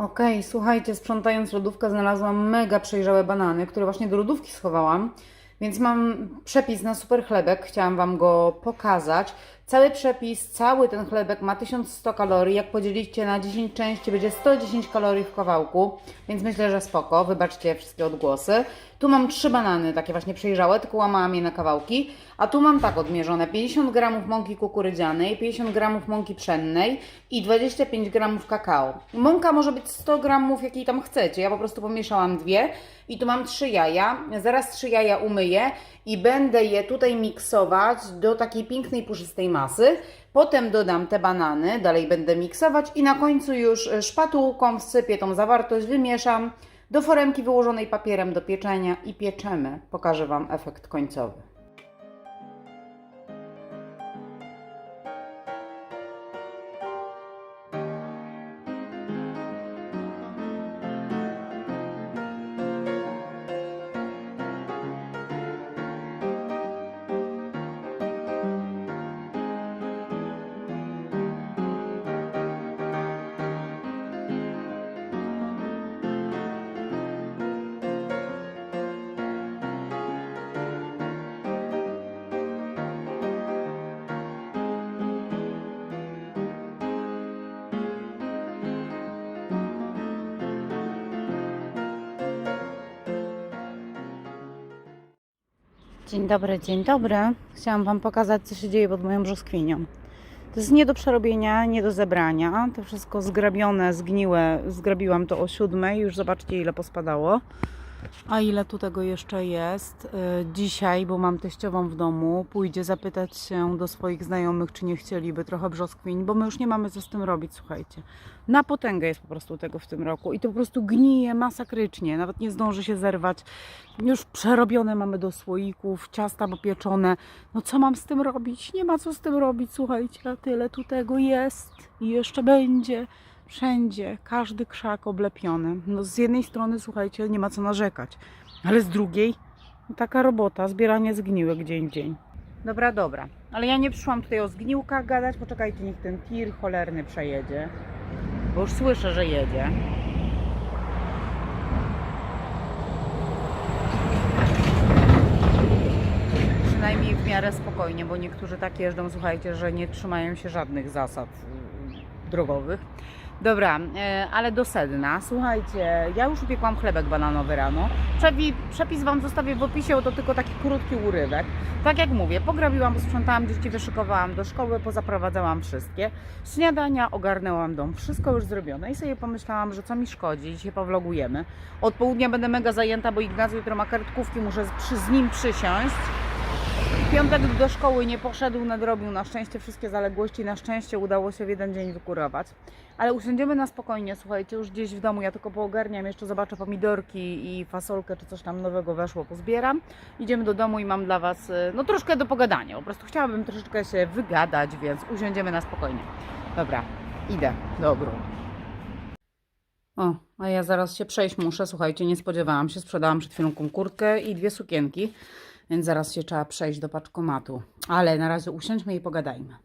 Okej, słuchajcie, sprzątając lodówkę znalazłam mega przejrzałe banany, które właśnie do lodówki schowałam. Więc mam przepis na super chlebek, chciałam Wam go pokazać. Cały przepis, cały ten chlebek ma 1100 kalorii. Jak podzielicie na 10 części, będzie 110 kalorii w kawałku, więc myślę, że spoko. Wybaczcie wszystkie odgłosy. Tu mam trzy banany, takie właśnie przejrzałe, tylko łamałam je na kawałki. A tu mam tak odmierzone: 50 gramów mąki kukurydzianej, 50 gramów mąki pszennej i 25 gramów kakao. Mąka może być 100 gramów, jakiej tam chcecie. Ja po prostu pomieszałam dwie i tu mam trzy jaja. Zaraz trzy jaja umyję i będę je tutaj miksować do takiej pięknej, puszystej masy. Potem dodam te banany, dalej będę miksować i na końcu już e, szpatułką wsypię tą zawartość, wymieszam do foremki wyłożonej papierem do pieczenia i pieczemy. Pokażę Wam efekt końcowy. Dzień dobry, dzień dobry. Chciałam Wam pokazać, co się dzieje pod moją brzoskwinią. To jest nie do przerobienia, nie do zebrania. To wszystko zgrabione, zgniłe. Zgrabiłam to o siódmej. Już zobaczcie, ile pospadało. A ile tu tego jeszcze jest? Yy, Dzisiaj, bo mam teściową w domu, pójdzie zapytać się do swoich znajomych, czy nie chcieliby trochę brzoskwiń, bo my już nie mamy co z tym robić, słuchajcie. Na potęgę jest po prostu tego w tym roku i to po prostu gnije masakrycznie, nawet nie zdąży się zerwać. Już przerobione mamy do słoików, ciasta popieczone. No co mam z tym robić? Nie ma co z tym robić, słuchajcie, a tyle tu tego jest i jeszcze będzie. Wszędzie, każdy krzak oblepiony. No z jednej strony, słuchajcie, nie ma co narzekać, ale z drugiej taka robota, zbieranie zgniłek dzień w dzień. Dobra, dobra, ale ja nie przyszłam tutaj o zgniłkach gadać, poczekajcie, niech ten tir cholerny przejedzie, bo już słyszę, że jedzie. Przynajmniej w miarę spokojnie, bo niektórzy tak jeżdżą, słuchajcie, że nie trzymają się żadnych zasad drogowych. Dobra, e, ale do sedna. Słuchajcie, ja już upiekłam chlebek bananowy rano. Przepi, przepis Wam zostawię w opisie, bo to tylko taki krótki urywek. Tak jak mówię, pograbiłam, posprzątałam, dzieci wyszykowałam do szkoły, pozaprowadzałam wszystkie. Śniadania, ogarnęłam dom, wszystko już zrobione i sobie pomyślałam, że co mi szkodzi, dzisiaj powlogujemy. Od południa będę mega zajęta, bo Ignacy jutro ma kartkówki, muszę przy, z nim przysiąść. Piątek do szkoły nie poszedł, nadrobił na szczęście wszystkie zaległości. Na szczęście udało się w jeden dzień wykurować. Ale usiądziemy na spokojnie, słuchajcie, już gdzieś w domu. Ja tylko poogarniam, jeszcze zobaczę pomidorki i fasolkę, czy coś tam nowego weszło, pozbieram. Idziemy do domu i mam dla Was, y, no troszkę do pogadania. Po prostu chciałabym troszeczkę się wygadać, więc usiądziemy na spokojnie. Dobra, idę do ogródku. O, a ja zaraz się przejść muszę. Słuchajcie, nie spodziewałam się. Sprzedałam przed chwilą kurtkę i dwie sukienki, więc zaraz się trzeba przejść do paczkomatu. Ale na razie usiądźmy i pogadajmy.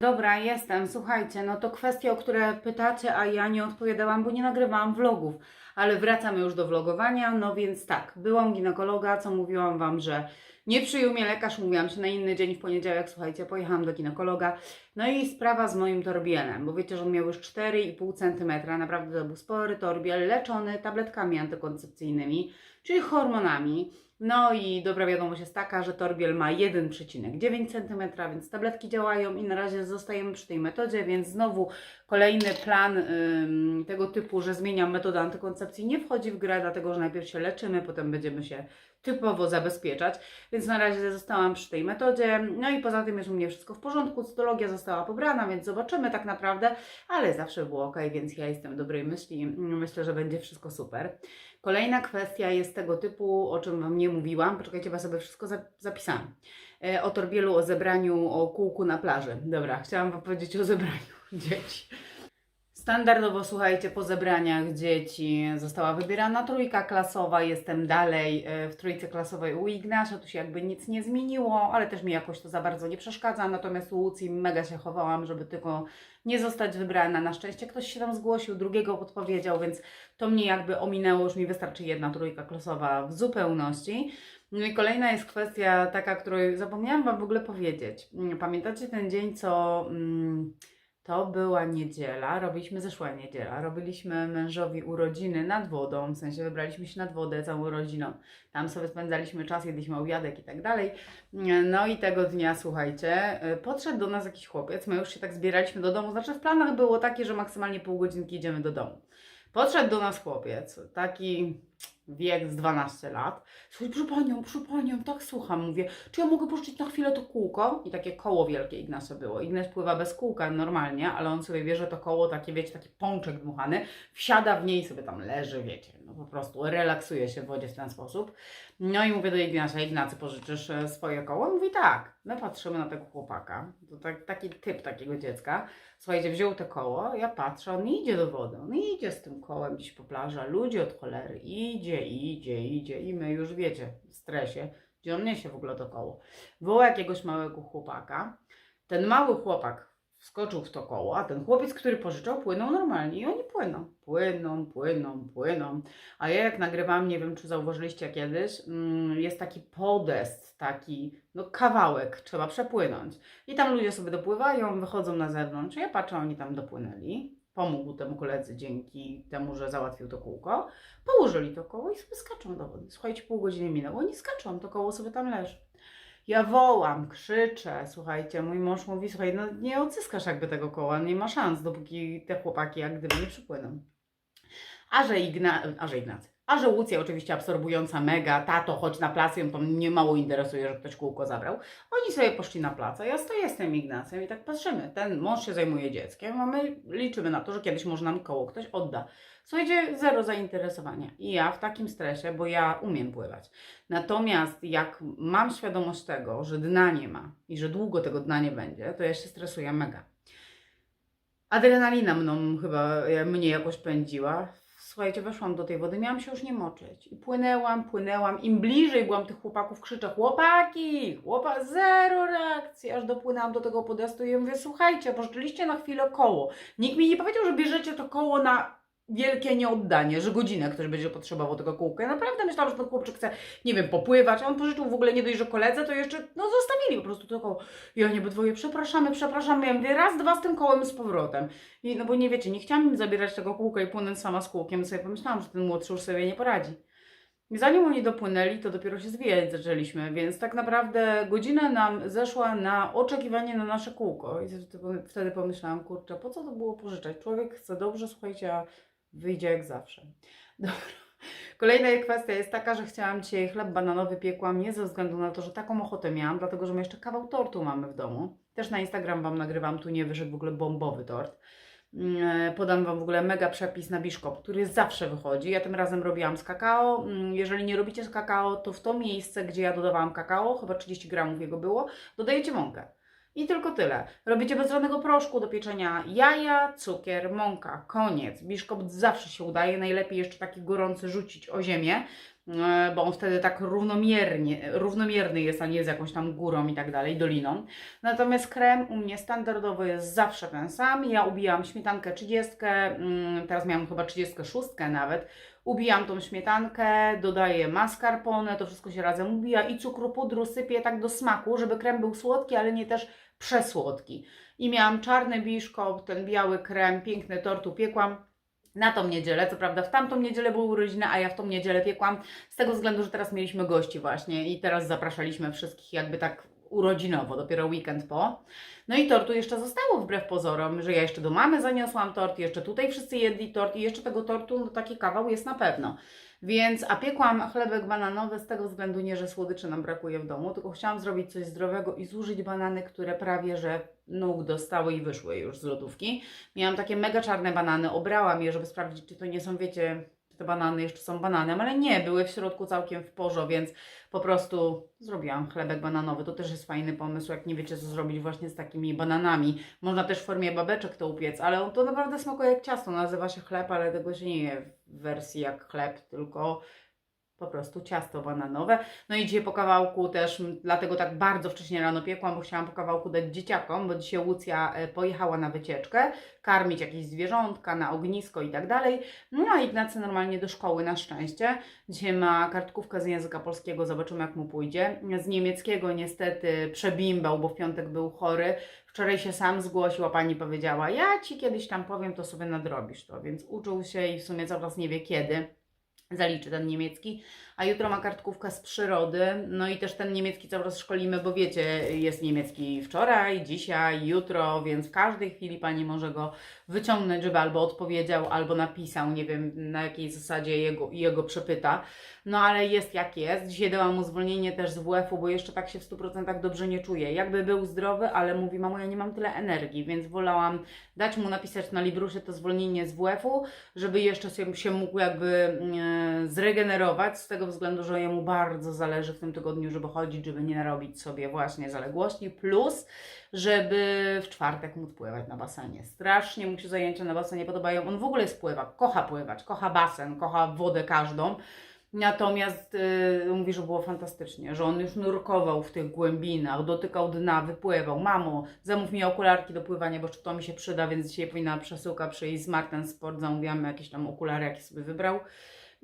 Dobra, jestem. Słuchajcie, no to kwestie, o które pytacie, a ja nie odpowiadałam, bo nie nagrywałam vlogów. Ale wracamy już do vlogowania. No więc tak, byłam ginekologa, co mówiłam Wam, że nie przyjął mnie lekarz, mówiłam się na inny dzień w poniedziałek, słuchajcie, pojechałam do ginekologa. No i sprawa z moim torbielem, bo wiecie, że on miał już 4,5 cm, naprawdę to był spory torbiel, leczony tabletkami antykoncepcyjnymi, czyli hormonami. No i dobra wiadomość jest taka, że torbiel ma 1,9 cm, więc tabletki działają i na razie zostajemy przy tej metodzie, więc znowu kolejny plan ym, tego typu, że zmieniam metodę antykoncepcji nie wchodzi w grę, dlatego że najpierw się leczymy, potem będziemy się typowo zabezpieczać, więc na razie zostałam przy tej metodzie, no i poza tym jest u mnie wszystko w porządku, cytologia została pobrana, więc zobaczymy tak naprawdę, ale zawsze było ok, więc ja jestem dobrej myśli, myślę, że będzie wszystko super. Kolejna kwestia jest tego typu, o czym Wam nie mówiłam, poczekajcie, ja sobie wszystko za- zapisałam. E, O torbielu, o zebraniu, o kółku na plaży. Dobra, chciałam Wam powiedzieć o zebraniu dzieci. Standardowo, słuchajcie, po zebraniach dzieci została wybierana trójka klasowa. Jestem dalej e, w trójce klasowej u Ignasia. Tu się jakby nic nie zmieniło, ale też mi jakoś to za bardzo nie przeszkadza. Natomiast u Łucji mega się chowałam, żeby tylko nie zostać wybrana. Na szczęście ktoś się tam zgłosił, drugiego podpowiedział, więc to mnie jakby ominęło. Już mi wystarczy jedna trójka klasowa w zupełności. No i kolejna jest kwestia taka, której zapomniałam Wam w ogóle powiedzieć. Pamiętacie ten dzień, co... Mm, to była niedziela, robiliśmy zeszła niedziela, robiliśmy mężowi urodziny nad wodą, w sensie wybraliśmy się nad wodę całą rodziną. Tam sobie spędzaliśmy czas, jedliśmy obiadek i tak dalej. No i tego dnia, słuchajcie, y, podszedł do nas jakiś chłopiec, my już się tak zbieraliśmy do domu, znaczy w planach było takie, że maksymalnie pół godzinki idziemy do domu. Podszedł do nas chłopiec, taki wiek z 12 lat. Słuchaj, proszę panią, proszę panią, tak słucham, mówię, czy ja mogę pożyczyć na chwilę to kółko? I takie koło wielkie Ignacio było. Ignaś pływa bez kółka normalnie, ale on sobie bierze to koło, takie wiecie, taki pączek dmuchany, wsiada w niej sobie tam leży, wiecie, no po prostu relaksuje się w wodzie w ten sposób. No i mówię do Ignacia, Ignacy, pożyczysz e, swoje koło? Mówi tak. My patrzymy na tego chłopaka, to tak, taki typ takiego dziecka. Słuchajcie, wziął to koło, ja patrzę, on idzie do wody, on idzie z tym kołem gdzieś po plaży, a ludzi od cholery, idzie, idzie, idzie i my już wiecie, w stresie, gdzie on niesie w ogóle to koło. Woła jakiegoś małego chłopaka, ten mały chłopak wskoczył w to koło, a ten chłopiec, który pożyczał, płynął normalnie i oni płyną, płyną, płyną, płyną. A ja jak nagrywam, nie wiem czy zauważyliście kiedyś, mm, jest taki podest, taki no kawałek, trzeba przepłynąć. I tam ludzie sobie dopływają, wychodzą na zewnątrz. Ja patrzę, oni tam dopłynęli. Pomógł temu koledzy dzięki temu, że załatwił to kółko. Położyli to koło i sobie skaczą do wody. Słuchajcie, pół godziny minęło, oni skaczą, to koło sobie tam leży. Ja wołam, krzyczę, słuchajcie, mój mąż mówi, słuchaj, no nie odzyskasz jakby tego koła, nie ma szans, dopóki te chłopaki jak gdyby nie przypłyną. A że, Igna, a że Ignacy, a że Łucja oczywiście absorbująca mega, tato, chodź na plac, ją tam nie mało interesuje, że ktoś kółko zabrał. Oni sobie poszli na plac, a ja stoję z tym Ignacem i tak patrzymy. Ten mąż się zajmuje dzieckiem, a my liczymy na to, że kiedyś może nam koło ktoś odda. Słuchajcie, zero zainteresowania. I ja w takim stresie, bo ja umiem pływać. Natomiast jak mam świadomość tego, że dna nie ma i że długo tego dna nie będzie, to ja się stresuję mega. Adrenalina mną chyba e, mnie jakoś pędziła. Słuchajcie, weszłam do tej wody, miałam się już nie moczyć. I płynęłam, płynęłam. Im bliżej byłam tych chłopaków, krzyczę, chłopaki, chłopa, zero reakcji. Aż dopłynęłam do tego podestu i mówię, słuchajcie, pożyczyliście na chwilę koło. Nikt mi nie powiedział, że bierzecie to koło na wielkie nieoddanie, że godzinę ktoś będzie potrzebował tego kółka. Ja naprawdę myślałam, że ten chłopczyk chce, nie wiem, popływać, a on pożyczył w ogóle nie dość, że koledze, to jeszcze, no zostawili po prostu to koło. I oni obydwoje, przepraszamy, przepraszamy. Ja mówię, raz, dwa z tym kołem z powrotem. I no bo nie wiecie, nie chciałam im zabierać tego kółka i płynąć sama z kółkiem, sobie pomyślałam, że ten młodszy już sobie nie poradzi. I zanim oni dopłynęli, to dopiero się zwijać zaczęliśmy, więc tak naprawdę godzina nam zeszła na oczekiwanie na nasze kółko. I wtedy pomyślałam, kurczę, po co to było pożyczać? Człowiek chce dobrze, słuchajcie, a wyjdzie jak zawsze. Dobra. Kolejna kwestia jest taka, że chciałam dzisiaj chleb bananowy piekłam nie ze względu na to, że taką ochotę miałam, dlatego że my jeszcze kawał tortu mamy w domu. Też na Instagram Wam nagrywam, tu nie wyszedł w ogóle bombowy tort. Mm, Podam Wam w ogóle mega przepis na biszkop, który zawsze wychodzi. Ja tym razem robiłam z kakao. Mm, Jeżeli nie robicie z kakao, to w to miejsce, gdzie ja dodawałam kakao, chyba 30 gramów jego było, dodajecie mąkę. I tylko tyle. Robicie bez żadnego proszku do pieczenia jaja, cukier, mąka. Koniec. Biszkopt zawsze się udaje. Najlepiej jeszcze taki gorący rzucić o ziemię, bo on wtedy tak równomiernie, równomierny jest, a nie z jakąś tam górą i tak dalej, doliną. Natomiast krem u mnie standardowo jest zawsze ten sam. Ja ubijam śmietankę 30, mm, teraz miałam chyba 36 nawet. Ubijam tą śmietankę, dodaję mascarpone, to wszystko się razem ubija i cukru pudru sypię tak do smaku, żeby krem był słodki, ale nie też przesłodki. I miałam czarny biszkopt, ten biały krem, piękny tort upiekłam na tą niedzielę. Co prawda w tamtą niedzielę były urodziny, a ja w tą niedzielę piekłam z tego względu, że teraz mieliśmy gości właśnie i teraz zapraszaliśmy wszystkich jakby tak urodzinowo, dopiero weekend po. No i tortu jeszcze zostało wbrew pozorom, że ja jeszcze do mamy zaniosłam tort, jeszcze tutaj wszyscy jedli tort i jeszcze tego tortu, no taki kawał jest na pewno. Więc, a piekłam chlebek bananowy z tego względu nie, że słodyczy nam brakuje w domu, tylko chciałam zrobić coś zdrowego i zużyć banany, które prawie że nóg dostały i wyszły już z lodówki. Miałam takie mega czarne banany, obrałam je, żeby sprawdzić, czy to nie są, wiecie, te banany jeszcze są bananem, ale nie, były w środku całkiem w porze, więc po prostu zrobiłam chlebek bananowy. To też jest fajny pomysł, jak nie wiecie co zrobić właśnie z takimi bananami. Można też w formie babeczek to upiec, ale to naprawdę smakuje jak ciasto. Nazywa się chleb, ale tego się nie je w wersji jak chleb, tylko po prostu ciasto bananowe. No i dzisiaj po kawałku też, dlatego tak bardzo wcześnie rano piekłam, bo chciałam po kawałku dać dzieciakom, bo dzisiaj Łucja e, pojechała na wycieczkę, karmić jakieś zwierzątka na ognisko i tak dalej. No a Ignacy normalnie do szkoły na szczęście. Dzisiaj ma kartkówkę z języka polskiego, zobaczymy jak mu pójdzie. Z niemieckiego niestety przebimbał, bo w piątek był chory. Wczoraj się sam zgłosił, a pani powiedziała, ja ci kiedyś tam powiem, to sobie nadrobisz to. Więc uczył się i w sumie cały czas nie wie kiedy zaliczy ten niemiecki, a jutro ma kartkówkę z przyrody, no i też ten niemiecki cały czas szkolimy, bo wiecie, jest niemiecki wczoraj, dzisiaj, jutro, więc w każdej chwili Pani może go wyciągnąć, żeby albo odpowiedział, albo napisał, nie wiem na jakiej zasadzie jego, jego przepyta, no ale jest jak jest, dzisiaj dałam mu zwolnienie też z WF-u, bo jeszcze tak się w 100% dobrze nie czuje, jakby był zdrowy, ale mówi, mamo, ja nie mam tyle energii, więc wolałam dać mu napisać na Librusie to zwolnienie z WF-u, żeby jeszcze się, się mógł jakby e, zregenerować z tego względu, że jemu bardzo zależy w tym tygodniu, żeby chodzić, żeby nie narobić sobie właśnie zaległości, plus żeby w czwartek móc pływać na basenie. Strasznie mu się zajęcia na basenie podobają. On w ogóle spływa, kocha pływać, kocha basen, kocha wodę każdą. Natomiast y, mówi, że było fantastycznie, że on już nurkował w tych głębinach, dotykał dna, wypływał. Mamo, zamów mi okularki do pływania, bo to mi się przyda, więc dzisiaj powinna przesyłka przyjść z Marten Sport, zamówiamy jakieś tam okulary, jakie sobie wybrał.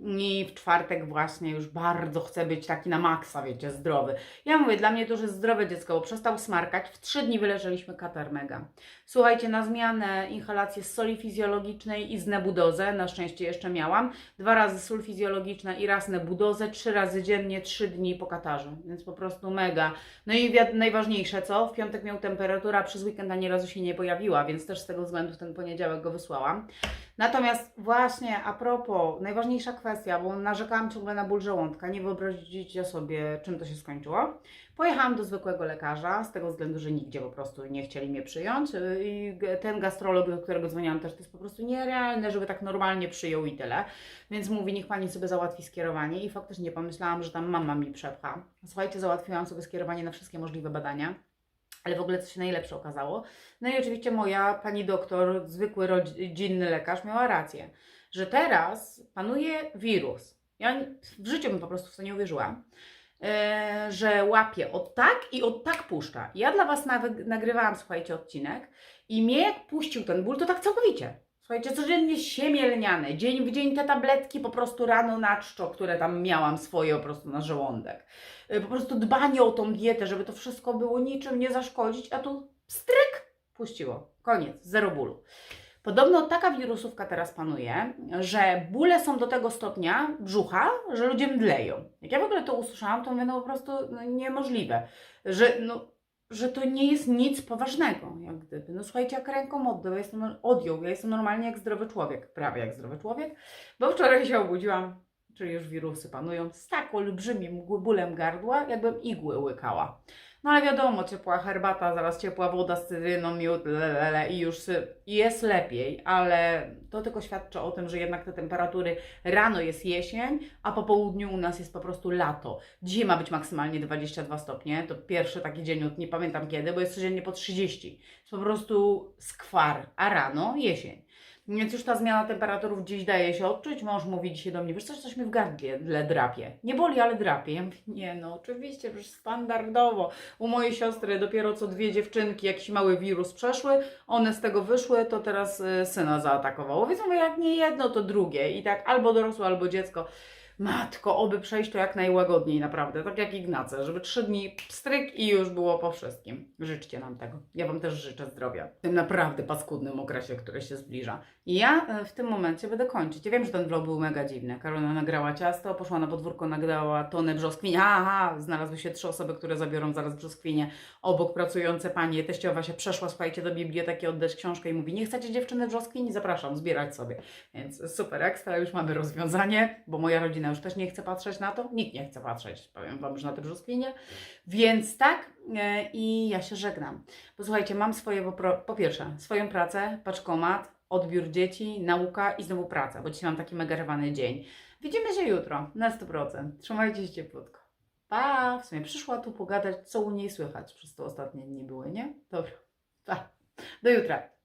I w czwartek właśnie już bardzo chce być taki na maksa, wiecie, zdrowy. Ja mówię, dla mnie to już jest zdrowe dziecko, bo przestał smarkać. W trzy dni wyleżeliśmy katar mega. Słuchajcie, na zmianę inhalację z soli fizjologicznej i z nebudozę, na szczęście jeszcze miałam. Dwa razy sól fizjologiczna i raz nebudozę, trzy razy dziennie, trzy dni po katarze, więc po prostu mega. No i najważniejsze co, w piątek miał temperatura, przez weekend ani razu się nie pojawiła, więc też z tego względu ten poniedziałek go wysłałam. Natomiast właśnie a propos, najważniejsza kwestia, bo narzekałam ciągle na ból żołądka, nie wyobrazicie sobie, czym to się skończyło. Pojechałam do zwykłego lekarza, z tego względu, że nigdzie po prostu nie chcieli mnie przyjąć. Yy, I ten gastrolog, do którego dzwoniłam też, to jest po prostu nierealne, żeby tak normalnie przyjął i tyle. Więc mówi, niech pani sobie załatwi skierowanie i faktycznie pomyślałam, że tam mama mi przepcha. Słuchajcie, załatwiłam sobie skierowanie na wszystkie możliwe badania. Ale w ogóle co się najlepsze okazało. No i oczywiście moja pani doktor, zwykły rodzinny lekarz, miała rację, że teraz panuje wirus. Ja w życiu bym po prostu w to nie uwierzyła, e, że łapie od tak i od tak puszcza. Ja dla Was nagrywałam, słuchajcie, odcinek i mnie jak puścił ten ból, to tak całkowicie. Słuchajcie, codziennie siemię lniane, dzień w dzień te tabletki po prostu rano na czczo, które tam miałam swoje po prostu na żołądek. Y, Po prostu dbanie o tą dietę, żeby to wszystko było niczym nie zaszkodzić, a tu stryk puściło. Koniec, zero bólu. Podobno taka wirusówka teraz panuje, że bóle są do tego stopnia brzucha, że ludzie mdleją. Jak ja w ogóle to usłyszałam, to mówię, no po prostu no, niemożliwe, że, no, że to nie jest nic poważnego, jak gdyby. No słuchajcie, jak ręką oddał, ja jestem, odjął, ja jestem normalnie jak zdrowy człowiek, prawie jak zdrowy człowiek, bo wczoraj się obudziłam, czyli już wirusy panują, z tak olbrzymim bólem gardła, jakbym igły łykała. No ale wiadomo, ciepła herbata, zaraz ciepła woda z cytryną, miód, lelele i już sy- jest lepiej, ale to tylko świadczy o tym, że jednak te temperatury rano jest jesień, a po południu u nas jest po prostu lato. Dzisiaj ma być maksymalnie 22 stopnie, to pierwszy taki dzień nie pamiętam kiedy, bo jest codziennie po 30. Jest po prostu skwar, a rano jesień. Więc już ta zmiana temperatur gdzieś daje się odczuć. Mąż mówi dzisiaj do mnie, wiesz coś, coś mi w gardle drapie. Nie boli, ale drapie. Ja mówię, nie no, oczywiście, przecież standardowo. U mojej siostry dopiero co dwie dziewczynki, jakiś mały wirus przeszły, one z tego wyszły, to teraz y, syna zaatakowało. Więc mówię, jak nie jedno, to drugie. I tak albo dorosłe, albo dziecko. Matko, oby przejść to jak najłagodniej, naprawdę. Tak jak Ignace, żeby trzy dni stryk i już było po wszystkim. Życzcie nam tego. Ja Wam też życzę zdrowia w tym naprawdę paskudnym okresie, który się zbliża. I ja e, w tym momencie będę kończyć. Ja wiem, że ten vlog był mega dziwny. Karolina nagrała ciasto, poszła na podwórko, nagrała tonę brzoskwiń. Aha, znalazły się trzy osoby, które zabiorą zaraz brzoskwinie. Obok pracujące panie. Teściowa się przeszła, słuchajcie, do biblioteki oddać książkę i mówi, nie chcecie dziewczyny brzoskwini? Zapraszam, zbierać sobie. Więc super ekstra, już mamy rozwiązanie, bo moja rodzina już też nie chce patrzeć na to. Nikt nie chce patrzeć, powiem Wam, że na te brzoskwinie. Więc tak e, i ja się żegnam. Posłuchajcie, mam swoje, po, pierwsze, swoją pracę, paczkomat, odbiór dzieci, nauka i znowu praca, bo dzisiaj mam taki mega rwany dzień. Widzimy się jutro, na 100%. Trzymajcie się cieplutko. Pa! W sumie przyszła tu pogadać, co u niej słychać przez te ostatnie dni były, nie? Dobra. Pa. Do jutra.